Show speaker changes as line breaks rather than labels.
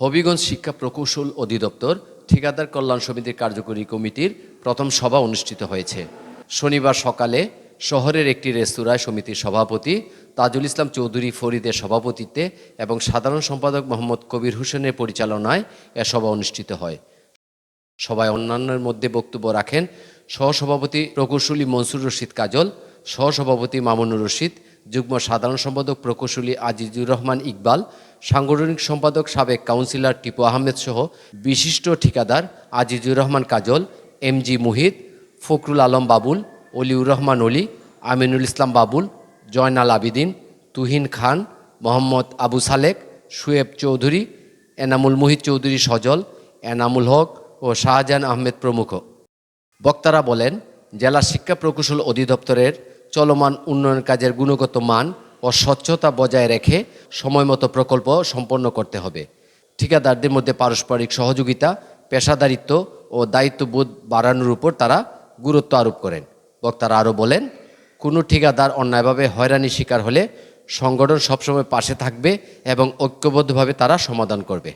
হবিগঞ্জ শিক্ষা প্রকৌশল অধিদপ্তর ঠিকাদার কল্যাণ সমিতির কার্যকরী কমিটির প্রথম সভা অনুষ্ঠিত হয়েছে। শনিবার সকালে শহরের একটি রেস্তোরাঁয় সমিতির সভাপতি তাজুল ইসলাম চৌধুরী ফরিদের সভাপতিত্বে এবং সাধারণ সম্পাদক মোহাম্মদ কবির হোসেনের পরিচালনায় এ সভা অনুষ্ঠিত হয়। সভায় অন্যান্যের মধ্যে বক্তব্য রাখেন সহসভাপতি প্রকৌশলী মনসুর রশিদ কাজল, সহসভাপতি মামুনুর রশিদ যুগ্ম সাধারণ সম্পাদক প্রকৌশলী আজিজুর রহমান ইকবাল, সাংগঠনিক সম্পাদক সাবেক কাউন্সিলর টিপু আহমেদ সহ বিশিষ্ট ঠিকাদার আজিজুর রহমান কাজল এম জি মুহিত, ফখরুল আলম বাবুল, অলিউর রহমান অলি, আমিনুল ইসলাম বাবুল, জয়নাল আবিদিন, তুহিন খান, মোহাম্মদ আবু সালেক, শুয়েব চৌধুরী, এনামুল মুহিত চৌধুরী সজল, এনামুল হক ও শাহজাহান আহমেদ প্রমুখ। বক্তারা বলেন, জেলা শিক্ষা প্রকৌশল অধিদপ্তরের চলমান উন্নয়ন কাজের গুণগত মান ও স্বচ্ছতা বজায় রেখে সময়মতো প্রকল্প সম্পন্ন করতে হবে। ঠিকাদারদের মধ্যে পারস্পরিক সহযোগিতা, পেশাদারিত্ব ও দায়িত্ববোধ বাড়ানোর উপর তারা গুরুত্ব আরোপ করেন। বক্তারা আরও বলেন, কোনো ঠিকাদার অন্যায়ভাবে হয়রানির শিকার হলে সংগঠন সবসময় পাশে থাকবে এবং ঐক্যবদ্ধভাবে তারা সমাধান করবে।